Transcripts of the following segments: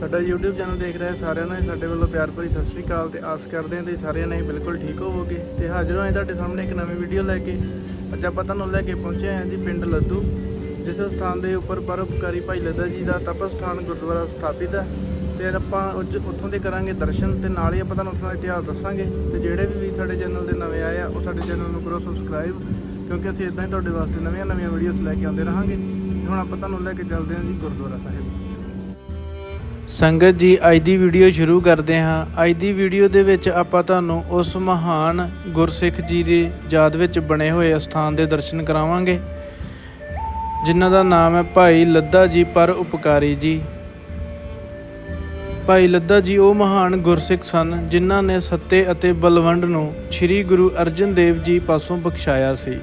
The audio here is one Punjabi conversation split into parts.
ਸਾਡਾ YouTube ਚੈਨਲ ਦੇਖ ਰਹੇ ਸਾਰਿਆਂ ਨੂੰ ਸਾਡੇ ਵੱਲੋਂ ਪਿਆਰ ਭਰੀ ਸਤਿ ਸ੍ਰੀ ਅਕਾਲ ਤੇ ਆਸ ਕਰਦੇ ਹਾਂ ਤੁਸੀਂ ਸਾਰਿਆਂ ਨੇ ਬਿਲਕੁਲ ਠੀਕ ਹੋਵੋਗੇ ਤੇ ਹਾਜ਼ਰ ਹੋਏ ਤੁਹਾਡੇ ਸਾਹਮਣੇ ਇੱਕ ਨਵੀਂ ਵੀਡੀਓ ਲੈ ਕੇ। ਅੱਜ ਆਪਾਂ ਤੁਹਾਨੂੰ ਲੈ ਕੇ ਪਹੁੰਚੇ ਹਾਂ ਜੀ ਪਿੰਡ ਲੱਦੂ, ਜਿਸ ਸਥਾਨ ਦੇ ਉੱਪਰ ਪਰਉਪਕਾਰੀ ਭਾਈ ਲੱਦਾ ਜੀ ਦਾ ਤਪ ਸਥਾਨ ਗੁਰਦੁਆਰਾ ਸਥਾਪਿਤ ਹੈ। ਤੇ ਅੱਜ ਆਪਾਂ ਉੱਜ- ਉੱਥੋਂ ਦੇ ਕਰਾਂਗੇ ਦਰਸ਼ਨ ਤੇ ਨਾਲ ਹੀ ਆਪਾਂ ਤੁਹਾਨੂੰ ਉੱਥੋਂ ਦਾ ਇਤਿਹਾਸ ਦੱਸਾਂਗੇ। ਤੇ ਜਿਹੜੇ ਵੀ ਸਾਡੇ ਚੈਨਲ ਦੇ ਨਵੇਂ ਆਏ ਆ, ਉਹ ਸਾਡੇ ਚੈਨਲ ਨੂੰ ਕਰੋ ਸਬਸਕ੍ਰਾਈਬ ਕਿਉਂਕਿ ਅਸੀਂ ਇਦਾਂ ਹੀ ਤੁਹਾਡੇ ਵਾਸਤੇ ਨਵੀਆਂ ਨਵੀਆਂ ਵੀਡੀਓਜ਼ ਲੈ ਕੇ ਆਉਂਦੇ ਰਹਾਂਗੇ। ਤੇ ਹੁਣ ਆਪਾਂ ਤੁਹਾਨੂੰ ਲੈ ਕੇ ਚੱਲਦੇ ਹਾਂ ਜੀ ਗੁਰਦੁਆਰਾ ਸਾਹਿਬ। ਸੰਗਤ ਜੀ, ਅੱਜ ਦੀ ਵੀਡੀਓ ਸ਼ੁਰੂ ਕਰਦੇ ਹਾਂ। ਅੱਜ ਦੀ ਵੀਡੀਓ ਦੇ ਵਿੱਚ ਆਪਾਂ ਤੁਹਾਨੂੰ ਉਸ ਮਹਾਨ ਗੁਰਸਿੱਖ ਜੀ ਦੀ ਯਾਦ ਵਿੱਚ ਬਣੇ ਹੋਏ ਅਸਥਾਨ ਦੇ ਦਰਸ਼ਨ ਕਰਾਵਾਂਗੇ, ਜਿਨ੍ਹਾਂ ਦਾ ਨਾਮ ਹੈ ਭਾਈ ਲੱਦਾ ਜੀ ਪਰ ਉਪਕਾਰੀ ਜੀ। ਭਾਈ ਲੱਦਾ ਜੀ, ਉਹ ਮਹਾਨ ਗੁਰਸਿੱਖ ਸਨ, ਜਿਨ੍ਹਾਂ ਨੇ ਸੱਤੇ ਅਤੇ ਬਲਵੰਡ ਨੂੰ ਸ੍ਰੀ ਗੁਰੂ ਅਰਜਨ ਦੇਵ ਜੀ ਪਾਸੋਂ ਬਖਸ਼ਾਇਆ ਸੀ।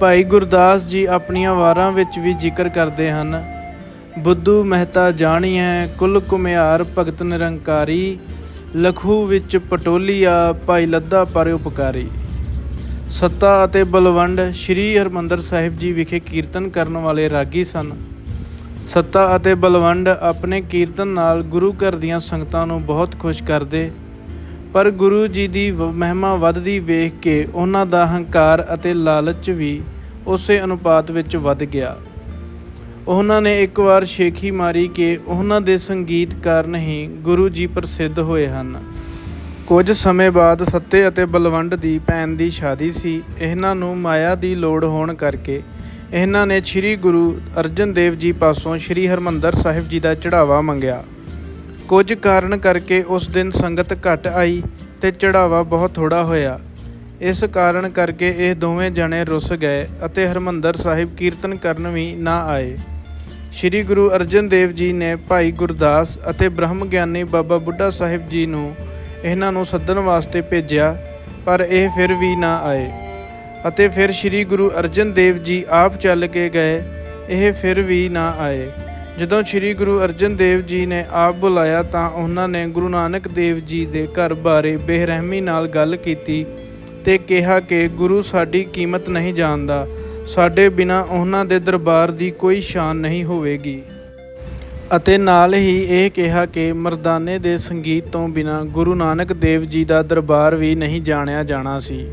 ਭਾਈ ਗੁਰਦਾਸ ਜੀ, ਆਪਣੀਆਂ ਵਾਰਾਂ ਵਿੱਚ ਵੀ ਜ਼ਿਕਰ ਕਰਦੇ ਹਨ ਬੁੱਧੂ ਮਹਿਤਾ ਜਾਣੀਐ, ਕੁਲ ਕੁਮਿਆਰ ਭਗਤ ਨਿਰੰਕਾਰੀ, ਲਖੂ ਵਿੱਚ ਪਟੋਲੀਆ, ਭਾਈ ਲੱਦਾ ਪਰ ਉਪਕਾਰੀ ਸੱਤਾ ਅਤੇ ਬਲਵੰਡ ਸ੍ਰੀ ਹਰਮੰਦਰ ਸਾਹਿਬ ਜੀ ਵਿਖੇ ਕੀਰਤਨ ਕਰਨ ਵਾਲੇ ਰਾਗੀ ਸਨ। ਸੱਤਾ ਅਤੇ ਬਲਵੰਡ ਆਪਣੇ ਕੀਰਤਨ ਨਾਲ ਗੁਰੂ ਘਰ ਦੀਆਂ ਸੰਗਤਾਂ ਨੂੰ ਬਹੁਤ ਖੁਸ਼ ਕਰਦੇ, ਪਰ ਗੁਰੂ ਜੀ ਦੀ ਵ- ਮਹਿਮਾ ਵੱਧਦੀ ਵੇਖ ਕੇ ਉਹਨਾਂ ਦਾ ਹੰਕਾਰ ਅਤੇ ਲਾਲਚ ਵੀ ਉਸੇ ਅਨੁਪਾਤ ਵਿੱਚ ਵੱਧ ਗਿਆ। ਉਹਨਾਂ ਨੇ ਇੱਕ ਵਾਰ ਸ਼ੇਖੀ ਮਾਰੀ ਕਿ ਉਹਨਾਂ ਦੇ ਸੰਗੀਤ ਕਾਰਨ ਹੀ ਗੁਰੂ ਜੀ ਪ੍ਰਸਿੱਧ ਹੋਏ ਹਨ। ਕੁਝ ਸਮੇਂ ਬਾਅਦ ਸੱਤੇ ਅਤੇ ਬਲਵੰਡ ਦੀ ਭੈਣ ਦੀ ਸ਼ਾਦੀ ਸੀ। ਇਹਨਾਂ ਨੂੰ ਮਾਇਆ ਦੀ ਲੋੜ ਹੋਣ ਕਰਕੇ ਇਹਨਾਂ ਨੇ ਸ੍ਰੀ ਗੁਰੂ ਅਰਜਨ ਦੇਵ ਜੀ ਪਾਸੋਂ ਸ੍ਰੀ ਹਰਮੰਦਰ ਸਾਹਿਬ ਜੀ ਦਾ ਚੜਾਵਾ ਮੰਗਿਆ। ਕੁਝ ਕਾਰਨ ਕਰਕੇ ਉਸ ਦਿਨ ਸੰਗਤ ਘਟ ਆਈ ਤੇ ਚੜਾਵਾ ਬਹੁਤ ਥੋੜਾ ਹੋਇਆ। ਇਸ ਕਾਰਨ ਕਰਕੇ ਇਹ ਦੋਵੇਂ ਜਣੇ ਰੁੱਸ ਗਏ ਅਤੇ ਹਰਮੰਦਰ ਸਾਹਿਬ ਕੀਰਤਨ ਕਰਨ ਵੀ ਨਾ ਆਏ। ਸ੍ਰੀ ਗੁਰੂ ਅਰਜਨ ਦੇਵ ਜੀ ਨੇ ਭਾਈ ਗੁਰਦਾਸ ਅਤੇ ਬ੍ਰਹਮ ਗਿਆਨੀ ਬਾਬਾ ਬੁੱਢਾ ਸਾਹਿਬ ਜੀ ਨੂੰ ਇਹਨਾਂ ਨੂੰ ਸੱਦਣ ਵਾਸਤੇ ਭੇਜਿਆ, ਪਰ ਇਹ ਫਿਰ ਵੀ ਨਾ ਆਏ। ਅਤੇ ਫਿਰ ਸ੍ਰੀ ਗੁਰੂ ਅਰਜਨ ਦੇਵ ਜੀ ਆਪ ਚੱਲ ਕੇ ਗਏ, ਇਹ ਫਿਰ ਵੀ ਨਾ ਆਏ। ਜਦੋਂ ਸ੍ਰੀ ਗੁਰੂ ਅਰਜਨ ਦੇਵ ਜੀ ਨੇ ਆਪ ਬੁਲਾਇਆ ਤਾਂ ਉਹਨਾਂ ਨੇ ਗੁਰੂ ਨਾਨਕ ਦੇਵ ਜੀ ਦੇ ਘਰ ਬਾਰੇ ਬੇਰਹਿਮੀ ਨਾਲ ਗੱਲ ਕੀਤੀ ਤੇ ਕਿਹਾ ਕਿ ਗੁਰੂ ਸਾਡੀ ਕੀਮਤ ਨਹੀਂ ਜਾਣਦਾ ਸਾਡੇ ਬਿਨਾ ਉਹਨਾਂ ਦੇ ਦਰਬਾਰ ਦੀ ਕੋਈ ਸ਼ਾਨ ਨਹੀਂ ਹੋਵੇਗੀ। ਅਤੇ ਨਾਲ ਹੀ ਇਹ ਕਿਹਾ ਕਿ ਮਰਦਾਨੇ ਦੇ ਸੰਗੀਤ ਤੋਂ ਬਿਨਾ ਗੁਰੂ ਨਾਨਕ ਦੇਵ ਜੀ ਦਾ ਦਰਬਾਰ ਵੀ ਨਹੀਂ ਜਾਣਿਆ ਜਾਣਾ ਸੀ।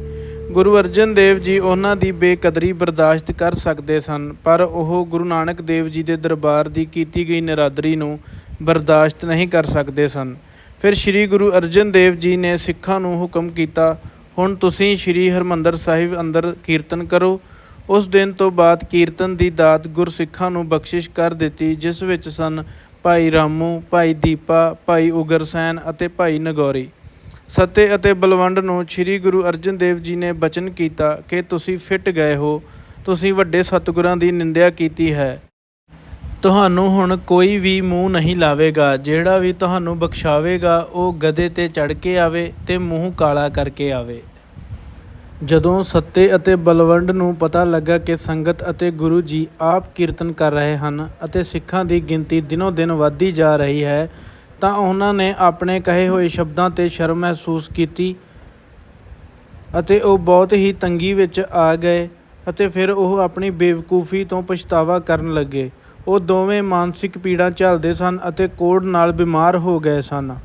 ਗੁਰੂ ਅਰਜਨ ਦੇਵ ਜੀ ਉਹਨਾਂ ਦੀ ਬੇਕਦਰੀ ਬਰਦਾਸ਼ਤ ਕਰ ਸਕਦੇ ਸਨ, ਪਰ ਉਹ ਗੁਰੂ ਨਾਨਕ ਦੇਵ ਜੀ ਦੇ ਦਰਬਾਰ ਦੀ ਕੀਤੀ ਗਈ ਨਿਰਾਦਰੀ ਨੂੰ ਬਰਦਾਸ਼ਤ ਨਹੀਂ ਕਰ ਸਕਦੇ ਸਨ। ਫਿਰ ਸ੍ਰੀ ਗੁਰੂ ਅਰਜਨ ਦੇਵ ਜੀ ਨੇ ਸਿੱਖਾਂ ਨੂੰ ਹੁਕਮ ਕੀਤਾ, ਹੁਣ ਤੁਸੀਂ ਸ੍ਰੀ ਹਰਮੰਦਰ ਸਾਹਿਬ ਅੰਦਰ ਕੀਰਤਨ ਕਰੋ ਉਸ ਦਿਨ ਤੋਂ ਬਾਅਦ ਕੀਰਤਨ ਦੀ ਦਾਤ ਗੁਰਸਿੱਖਾਂ ਨੂੰ ਬਖਸ਼ਿਸ਼ ਕਰ ਦਿੱਤੀ, ਜਿਸ ਵਿੱਚ ਸਨ ਭਾਈ ਰਾਮੂ, ਭਾਈ ਦੀਪਾ, ਭਾਈ ਉਗਰਸੈਨ ਅਤੇ ਭਾਈ ਨਗੌਰੀ। ਸੱਤੇ ਅਤੇ ਬਲਵੰਡ ਨੂੰ ਸ੍ਰੀ ਗੁਰੂ ਅਰਜਨ ਦੇਵ ਜੀ ਨੇ ਬਚਨ ਕੀਤਾ ਕਿ ਤੁਸੀਂ ਫਿੱਟ ਗਏ ਹੋ, ਤੁਸੀਂ ਵੱਡੇ ਸਤਿਗੁਰਾਂ ਦੀ ਨਿੰਦਿਆ ਕੀਤੀ ਹੈ। ਤੁਹਾਨੂੰ ਹੁਣ ਕੋਈ ਵੀ ਮੂੰਹ ਨਹੀਂ ਲਾਵੇਗਾ, ਜਿਹੜਾ ਵੀ ਤੁਹਾਨੂੰ ਬਖਸ਼ਾਵੇਗਾ, ਉਹ ਗਧੇ ਤੇ ਚੜ ਕੇ ਆਵੇ ਤੇ ਮੂੰਹ ਕਾਲਾ ਕਰਕੇ ਆਵੇ। ਜਦੋਂ ਸੱਤੇ ਅਤੇ ਬਲਵੰਡ ਨੂੰ ਪਤਾ ਲੱਗਾ ਕਿ ਸੰਗਤ ਅਤੇ ਗੁਰੂ ਜੀ ਆਪ ਕੀਰਤਨ ਕਰ ਰਹੇ ਹਨ ਅਤੇ ਸਿੱਖਾਂ ਦੀ ਗਿਣਤੀ ਦਿਨੋ ਦਿਨ ਵੱਧਦੀ ਜਾ ਰਹੀ ਹੈ, ਤਾਂ ਉਹਨਾਂ ਨੇ ਆਪਣੇ ਕਹੇ ਹੋਏ ਸ਼ਬਦਾਂ ਤੇ ਸ਼ਰਮ ਮਹਿਸੂਸ ਕੀਤੀ ਅਤੇ ਉਹ ਬਹੁਤ ਹੀ ਤੰਗੀ ਵਿੱਚ ਆ ਗਏ ਅਤੇ ਫਿਰ ਉਹ ਆਪਣੀ ਬੇਵਕੂਫੀ ਤੋਂ ਪਛਤਾਵਾ ਕਰਨ ਲੱਗੇ। ਉਹ ਦੋਵੇਂ ਮਾਨਸਿਕ ਪੀੜਾ ਝੱਲਦੇ ਸਨ ਅਤੇ ਕੋੜ ਨਾਲ ਬਿਮਾਰ ਹੋ ਗਏ ਸਨ।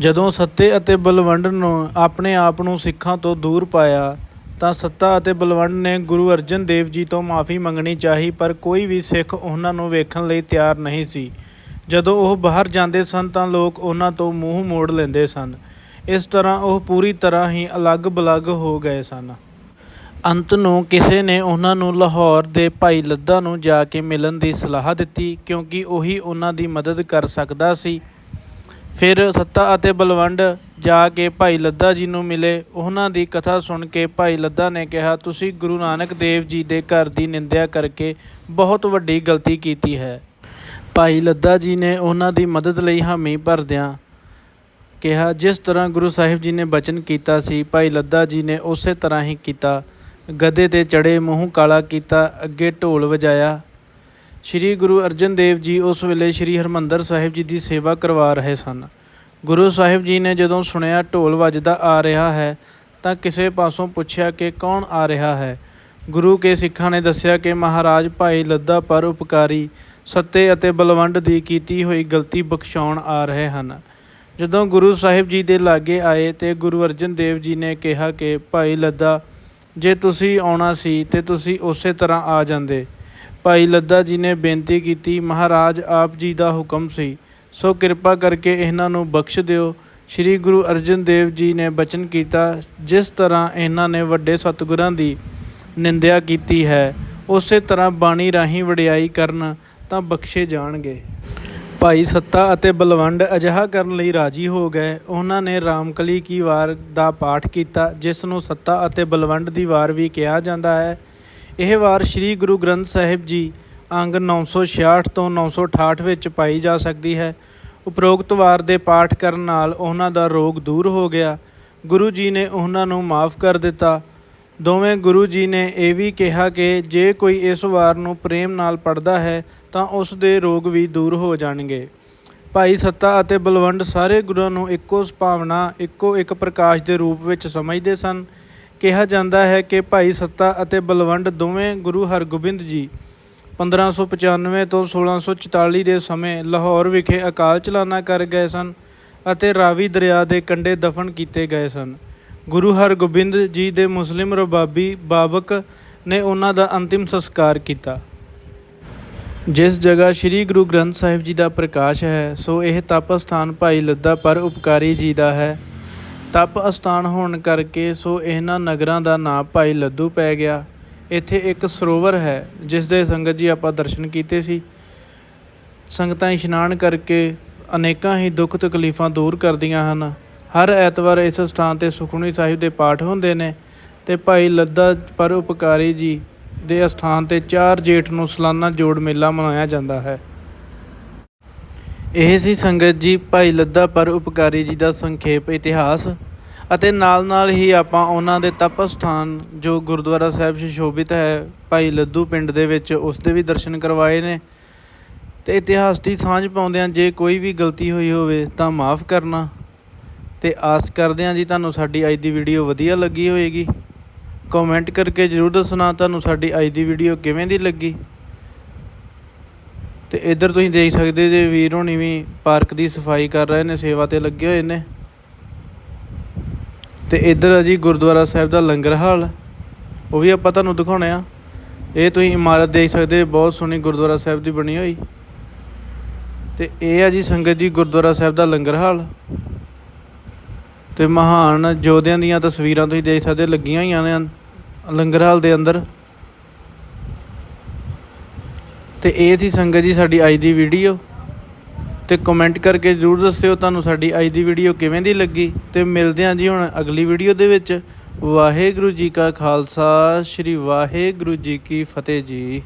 ਜਦੋਂ ਸੱਤੇ ਅਤੇ ਬਲਵੰਡ ਨੂੰ ਆਪਣੇ ਆਪ ਨੂੰ ਸਿੱਖਾਂ ਤੋਂ ਦੂਰ ਪਾਇਆ, ਤਾਂ ਸੱਤਾ ਅਤੇ ਬਲਵੰਡ ਨੇ ਗੁਰੂ ਅਰਜਨ ਦੇਵ ਜੀ ਤੋਂ ਮਾਫੀ ਮੰਗਣੀ ਚਾਹੀ, ਪਰ ਕੋਈ ਵੀ ਸਿੱਖ ਉਹਨਾਂ ਨੂੰ ਵੇਖਣ ਲਈ ਤਿਆਰ ਨਹੀਂ ਸੀ। ਜਦੋਂ ਉਹ ਬਾਹਰ ਜਾਂਦੇ ਸਨ, ਤਾਂ ਲੋਕ ਉਹਨਾਂ ਤੋਂ ਮੂੰਹ ਮੋੜ ਲੈਂਦੇ ਸਨ। ਇਸ ਤਰ੍ਹਾਂ ਉਹ ਪੂਰੀ ਤਰ੍ਹਾਂ ਹੀ ਅਲੱਗ-ਬਲੱਗ ਹੋ ਗਏ ਸਨ। ਅੰਤ ਨੂੰ ਕਿਸੇ ਨੇ ਉਹਨਾਂ ਨੂੰ ਲਾਹੌਰ ਦੇ ਭਾਈ ਲੱਦਾ ਨੂੰ ਜਾ ਕੇ ਮਿਲਣ ਦੀ ਸਲਾਹ ਦਿੱਤੀ, ਕਿਉਂਕਿ ਉਹੀ ਉਹਨਾਂ ਦੀ ਮਦਦ ਕਰ ਸਕਦਾ ਸੀ। ਫਿਰ ਸੱਤਾ ਅਤੇ ਬਲਵੰਡ ਜਾ ਕੇ ਭਾਈ ਲੱਦਾ ਜੀ ਨੂੰ ਮਿਲੇ। ਉਹਨਾਂ ਦੀ ਕਥਾ ਸੁਣ ਕੇ ਭਾਈ ਲੱਦਾ ਨੇ ਕਿਹਾ, ਤੁਸੀਂ ਗੁਰੂ ਨਾਨਕ ਦੇਵ ਜੀ ਦੇ ਘਰ ਦੀ ਨਿੰਦਿਆ ਕਰਕੇ ਬਹੁਤ ਵੱਡੀ ਗਲਤੀ ਕੀਤੀ ਹੈ। ਭਾਈ ਲੱਦਾ ਜੀ ਨੇ ਉਹਨਾਂ ਦੀ ਮਦਦ ਲਈ ਹਾਮੀ ਭਰਦਿਆਂ ਕਿਹਾ, ਜਿਸ ਤਰ੍ਹਾਂ ਗੁਰੂ ਸਾਹਿਬ ਜੀ ਨੇ ਬਚਨ ਕੀਤਾ ਸੀ, ਭਾਈ ਲੱਦਾ ਜੀ ਨੇ ਉਸੇ ਤਰ੍ਹਾਂ ਹੀ ਕੀਤਾ। ਗਧੇ ਤੇ ਚੜੇ ਮੂੰਹ ਕਾਲਾ ਕੀਤਾ, ਅੱਗੇ ਢੋਲ ਵਜਾਇਆ। ਸ਼੍ਰੀ ਗੁਰੂ ਅਰਜਨ ਦੇਵ ਜੀ ਉਸ ਵੇਲੇ ਸ਼੍ਰੀ ਹਰਮੰਦਰ ਸਾਹਿਬ ਜੀ ਦੀ ਸੇਵਾ ਕਰਵਾ ਰਹੇ ਸਨ। ਗੁਰੂ ਸਾਹਿਬ ਜੀ ਨੇ ਜਦੋਂ ਸੁਣਿਆ ਢੋਲ ਵੱਜਦਾ ਆ ਰਿਹਾ ਹੈ, ਤਾਂ ਕਿਸੇ ਪਾਸੋਂ ਪੁੱਛਿਆ ਕਿ ਕੌਣ ਆ ਰਿਹਾ ਹੈ। ਗੁਰੂ ਕੇ ਸਿੱਖਾਂ ਨੇ ਦੱਸਿਆ ਕਿ ਮਹਾਰਾਜ ਭਾਈ ਲੱਦਾ ਪਰ ਉਪਕਾਰੀ, ਸੱਤੇ ਅਤੇ ਬਲਵੰਡ ਦੀ ਕੀਤੀ ਹੋਈ ਗਲਤੀ ਬਖਸ਼ਾਉਣ ਆ ਰਹੇ ਹਨ। ਜਦੋਂ ਗੁਰੂ ਸਾਹਿਬ ਜੀ ਦੇ ਲਾਗੇ ਆਏ ਤੇ ਗੁਰੂ ਅਰਜਨ ਦੇਵ ਜੀ ਨੇ ਕਿਹਾ ਕਿ ਭਾਈ ਲੱਦਾ, ਜੇ ਤੁਸੀਂ ਆਉਣਾ ਸੀ ਤੇ ਤੁਸੀਂ ਉਸੇ ਤਰ੍ਹਾਂ ਆ ਜਾਂਦੇ। ਭਾਈ ਲੱਦਾ ਜੀ ਨੇ ਬੇਨਤੀ ਕੀਤੀ, ਮਹਾਰਾਜ, ਆਪ ਜੀ ਦਾ ਹੁਕਮ ਸੀ। ਸੋ ਕਿਰਪਾ ਕਰਕੇ ਇਹਨਾਂ ਨੂੰ ਬਖਸ਼ ਦਿਓ। ਸ੍ਰੀ ਗੁਰੂ ਅਰਜਨ ਦੇਵ ਜੀ ਨੇ ਬਚਨ ਕੀਤਾ, ਜਿਸ ਤਰ੍ਹਾਂ ਇਹਨਾਂ ਨੇ ਵੱਡੇ ਸਤਿਗੁਰਾਂ ਦੀ ਨਿੰਦਿਆ ਕੀਤੀ ਹੈ, ਉਸੇ ਤਰ੍ਹਾਂ ਬਾਣੀ ਰਾਹੀਂ ਵਡਿਆਈ ਕਰਨ ਤਾਂ ਬਖਸ਼ੇ ਜਾਣਗੇ। ਭਾਈ ਸੱਤਾ ਅਤੇ ਬਲਵੰਡ ਅਜਿਹਾ ਕਰਨ ਲਈ ਰਾਜੀ ਹੋ ਗਏ। ਉਹਨਾਂ ਨੇ ਰਾਮਕਲੀ ਕੀ ਵਾਰ ਦਾ ਪਾਠ ਕੀਤਾ, ਜਿਸ ਨੂੰ ਸੱਤਾ ਅਤੇ ਬਲਵੰਡ ਦੀ ਵਾਰ ਵੀ ਕਿਹਾ ਜਾਂਦਾ ਹੈ। ਇਹ ਵਾਰ ਸ੍ਰੀ ਗੁਰੂ ਗ੍ਰੰਥ ਸਾਹਿਬ ਜੀ ਅੰਗ 966 ਤੋਂ 968 ਵਿੱਚ ਪਾਈ ਜਾ ਸਕਦੀ ਹੈ। ਉਪਰੋਕਤ ਵਾਰ ਦੇ ਪਾਠ ਕਰਨ ਨਾਲ ਉਹਨਾਂ ਦਾ ਰੋਗ ਦੂਰ ਹੋ ਗਿਆ। ਗੁਰੂ ਜੀ ਨੇ ਉਹਨਾਂ ਨੂੰ ਮਾਫ ਕਰ ਦਿੱਤਾ। ਦੋਵੇਂ ਗੁਰੂ ਜੀ ਨੇ ਇਹ ਵੀ ਕਿਹਾ ਕਿ ਜੇ ਕੋਈ ਇਸ ਵਾਰ ਨੂੰ ਪ੍ਰੇਮ ਨਾਲ ਪੜਦਾ ਹੈ, ਤਾਂ ਉਸ ਦੇ ਰੋਗ ਵੀ ਦੂਰ ਹੋ ਜਾਣਗੇ। ਭਾਈ ਸੱਤਾ ਅਤੇ ਬਲਵੰਡ ਸਾਰੇ ਗੁਰੂਆਂ ਨੂੰ ਇੱਕੋ ਸੁਭਾਵਨਾ, ਇੱਕੋ ਇੱਕ ਪ੍ਰਕਾਸ਼ ਦੇ ਰੂਪ ਵਿੱਚ ਸਮਝਦੇ ਸਨ। ਕਿਹਾ ਜਾਂਦਾ ਹੈ ਕਿ ਭਾਈ ਸੱਤਾ ਅਤੇ ਬਲਵੰਡ ਦੋਵੇਂ ਗੁਰੂ ਹਰਗੋਬਿੰਦ ਜੀ 1595 ਤੋਂ 1644 ਦੇ ਸਮੇਂ ਲਾਹੌਰ ਵਿਖੇ ਅਕਾਲ ਚਲਾਣਾ ਕਰ ਗਏ ਸਨ ਅਤੇ ਰਾਵੀ ਦਰਿਆ ਦੇ ਕੰਢੇ ਦਫਨ ਕੀਤੇ ਗਏ ਸਨ। ਗੁਰੂ ਹਰਗੋਬਿੰਦ ਜੀ ਦੇ ਮੁਸਲਿਮ ਰਬਾਬੀ ਬਾਬਕ ਨੇ ਉਹਨਾਂ ਦਾ ਅੰਤਿਮ ਸੰਸਕਾਰ ਕੀਤਾ। ਜਿਸ ਜਗ੍ਹਾ ਸ੍ਰੀ ਗੁਰੂ ਗ੍ਰੰਥ ਸਾਹਿਬ ਜੀ ਦਾ ਪ੍ਰਕਾਸ਼ ਹੈ, ਸੋ ਇਹ ਤਪ ਸਥਾਨ ਭਾਈ ਲੱਦਾ ਪਰ ਉਪਕਾਰੀ ਜੀ ਦਾ ਹੈ। ਤਪ ਅਸਥਾਨ ਹੋਣ ਕਰਕੇ ਸੋ ਇਹਨਾਂ ਨਗਰਾਂ ਦਾ ਨਾਂ ਭਾਈ ਲੱਦੂ ਪੈ ਗਿਆ। ਇੱਥੇ ਇੱਕ ਸਰੋਵਰ ਹੈ ਜਿਸ ਦੇ ਸੰਗਤ ਜੀ ਆਪਾਂ ਦਰਸ਼ਨ ਕੀਤੇ ਸੀ। ਸੰਗਤਾਂ ਇਸ਼ਨਾਨ ਕਰਕੇ ਅਨੇਕਾਂ ਹੀ ਦੁੱਖ ਤਕਲੀਫਾਂ ਦੂਰ ਕਰਦੀਆਂ ਹਨ। ਹਰ ਐਤਵਾਰ ਇਸ ਸਥਾਨ ਤੇ ਸੁਖਮਨੀ ਸਾਹਿਬ ਦੇ ਪਾਠ ਹੁੰਦੇ ਨੇ ਤੇ ਭਾਈ ਲੱਦਾ ਪਰ ਉਪਕਾਰੀ ਜੀ ਦੇ ਅਸਥਾਨ ਤੇ 4 ਜੇਠ ਨੂੰ ਸਾਲਾਨਾ ਜੋੜ ਮੇਲਾ ਮਨਾਇਆ ਜਾਂਦਾ ਹੈ। ਇਹ ਸੀ ਸੰਗਤ ਜੀ ਭਾਈ ਲੱਦਾ ਪਰ ਉਪਕਾਰੀ ਜੀ ਦਾ ਸੰਖੇਪ ਇਤਿਹਾਸ ਅਤੇ ਨਾਲ-ਨਾਲ ਹੀ ਆਪਾਂ ਉਹਨਾਂ ਦੇ ਤਪ ਸਥਾਨ ਜੋ ਗੁਰਦੁਆਰਾ ਸਾਹਿਬ ਸੁਸ਼ੋਭਿਤ ਹੈ, ਭਾਈ ਲੱਦੂ ਪਿੰਡ ਦੇ ਵਿੱਚ ਉਸ ਦੇ ਵੀ ਦਰਸ਼ਨ ਕਰਵਾਏ ਨੇ। ਤੇ ਇਤਿਹਾਸ ਦੀ ਸਾਂਝ ਪਾਉਂਦਿਆਂ ਜੇ ਕੋਈ ਵੀ ਗਲਤੀ ਹੋਈ ਹੋਵੇ ਤਾਂ ਮਾਫ ਕਰਨਾ। ਤੇ ਆਸ ਕਰਦੇ ਹਾਂ ਜੀ ਤੁਹਾਨੂੰ ਸਾਡੀ ਅੱਜ ਦੀ ਵੀਡੀਓ ਵਧੀਆ ਲੱਗੀ ਹੋਵੇਗੀ ਕਮੈਂਟ ਕਰਕੇ ਜਰੂਰ ਦੱਸਣਾ ਤੁਹਾਨੂੰ ਸਾਡੀ ਅੱਜ ਦੀ ਵੀਡੀਓ ਕਿਵੇਂ ਦੀ ਲੱਗੀ। ਤੇ ਇੱਧਰ ਤੁਸੀਂ ਦੇਖ ਸਕਦੇ ਜੇ ਵੀਰ ਹੋਣੀ ਵੀ ਪਾਰਕ ਦੀ ਸਫ਼ਾਈ ਕਰ ਰਹੇ ਨੇ, ਸੇਵਾ ਤੇ ਲੱਗੇ ਹੋਏ ਨੇ। ਤੇ ਇੱਧਰ ਆ ਜੀ ਗੁਰਦੁਆਰਾ ਸਾਹਿਬ ਦਾ ਲੰਗਰ ਹਾਲ, ਉਹ ਵੀ ਆਪਾਂ ਤੁਹਾਨੂੰ ਦਿਖਾਉਣੇ ਆ। ਇਹ ਤੁਸੀਂ ਇਮਾਰਤ ਦੇਖ ਸਕਦੇ, ਬਹੁਤ ਸੋਹਣੀ ਗੁਰਦੁਆਰਾ ਸਾਹਿਬ ਦੀ ਬਣੀ ਹੋਈ। ਤੇ ਇਹ ਆ ਜੀ ਸੰਗਤ ਜੀ ਗੁਰਦੁਆਰਾ ਸਾਹਿਬ ਦਾ ਲੰਗਰ ਹਾਲ। ਤੇ ਮਹਾਨ ਯੋਧਿਆਂ ਦੀਆਂ ਤਸਵੀਰਾਂ ਤੁਸੀਂ ਦੇਖ ਸਕਦੇ, ਲੱਗੀਆਂ ਹੋਈਆਂ ਨੇ ਲੰਗਰ ਹਾਲ ਦੇ ਅੰਦਰ। ਤੇ ਇਹ ਸੀ ਸੰਗਤ ਜੀ ਸਾਡੀ ਅੱਜ ਦੀ ਵੀਡੀਓ ਤੇ ਕਮੈਂਟ ਕਰਕੇ ਜਰੂਰ ਦੱਸਿਓ ਤੁਹਾਨੂੰ ਸਾਡੀ ਅੱਜ ਦੀ ਵੀਡੀਓ ਕਿਵੇਂ ਦੀ ਲੱਗੀ। ਤੇ ਮਿਲਦੇ ਹਾਂ ਜੀ ਹੁਣ ਅਗਲੀ ਵੀਡੀਓ ਦੇ ਵਿੱਚ। ਵਾਹਿਗੁਰੂ ਜੀ ਕਾ ਖਾਲਸਾ, ਸ੍ਰੀ ਵਾਹਿਗੁਰੂ ਜੀ ਕੀ ਫਤਿਹ ਜੀ।